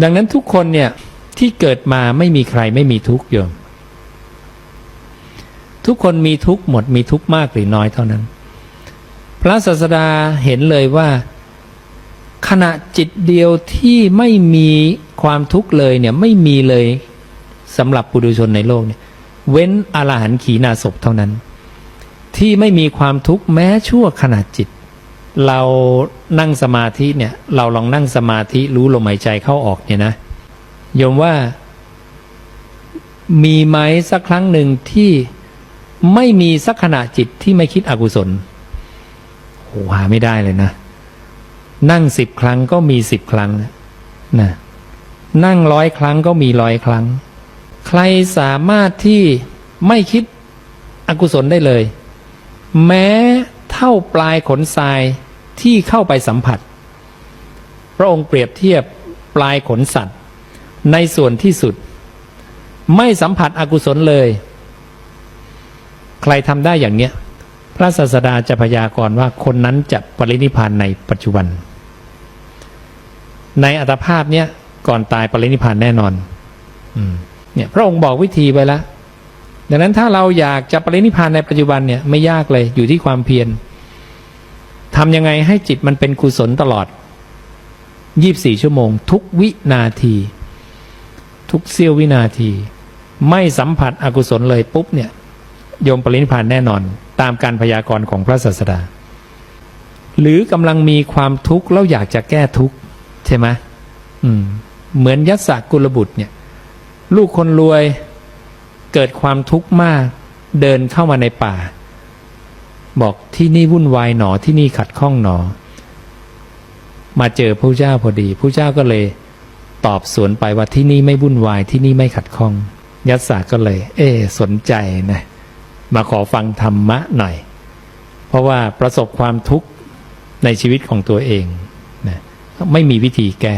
ดังนั้นทุกคนเนี่ยที่เกิดมาไม่มีใครไม่มีทุกข์โยม ทุกคนมีทุกข์หมดมีทุกข์มากหรือน้อยเท่านั้น พระศาสดาเห็นเลยว่า ขณะจิตเดียวที่ไม่มีความทุกข์เลยเนี่ยไม่มีเลยสำหรับปุถุชนในโลกเนี่ย เว้นอรหันต์ขีณาศพเท่านั้น ที่ไม่มีความทุกข์แม้ชั่วขณะจิต เรานั่งสมาธิเนี่ยเราลองนั่งสมาธิรู้ลมหายใจเข้าออกเนี่ยนะโยมว่า มีไหมสักครั้งหนึ่งที่ไม่มีสักขณะจิตที่ไม่คิดอกุศลโหหาไม่ได้เลยนะ นั่งสิบครั้งก็มีสิบครั้งนะนั่งร้อยครั้งก็มีร้อยครั้ง ใครสามารถที่ไม่คิดอกุศลได้เลย แม้ เท่าปลายขนทรายที่เข้าไปสัมผัส พระองค์เปรียบเทียบปลายขนสัตว์ ในส่วนที่สุด ไม่สัมผัสอกุศลเลย ใครทำได้อย่างเนี้ย พระศาสดาจะพยากรณ์ว่าคนนั้นจะปรินิพพานในปัจจุบัน ในอัตภาพเนี้ยก่อนตายปรินิพพานแน่นอนอเนี่ย พระองค์บอกวิธีไว้แล้วดังนั้นถ้าเราอยากจะปรินิพพานในปัจจุบันเนี่ยไม่ยากเลยอยู่ที่ความเพียร ทำยังไงให้จิตมันเป็นกุศลตลอด 24 ชั่วโมง ทุกวินาที ทุกเสี้ยววินาที ไม่สัมผัสอกุศลเลยปุ๊บเนี่ย โยมปรินิพานแน่นอน ตามการพยากรณ์ของพระศาสดา หรือกำลังมีความทุกข์แล้วอยากจะแก้ทุกข์ใช่ไหมมเหมือนยัสสกุลบุตรเนี่ย ลูกคนรวยเกิดความทุกข์มาก เดินเข้ามาในป่า บอกที่นี่วุ่นวายหนอที่นี่ขัดข้องหนอ มาเจอพระเจ้าพอดีพระเจ้าก็เลยตอบสวนไปว่าที่นี่ไม่วุ่นวายที่นี่ไม่ขัดข้อง ยัสสาก็เลย เออสนใจนะมาขอฟังธรรมะหน่อย เพราะว่าประสบความทุกข์ในชีวิตของตัวเองนะไม่มีวิธีแก้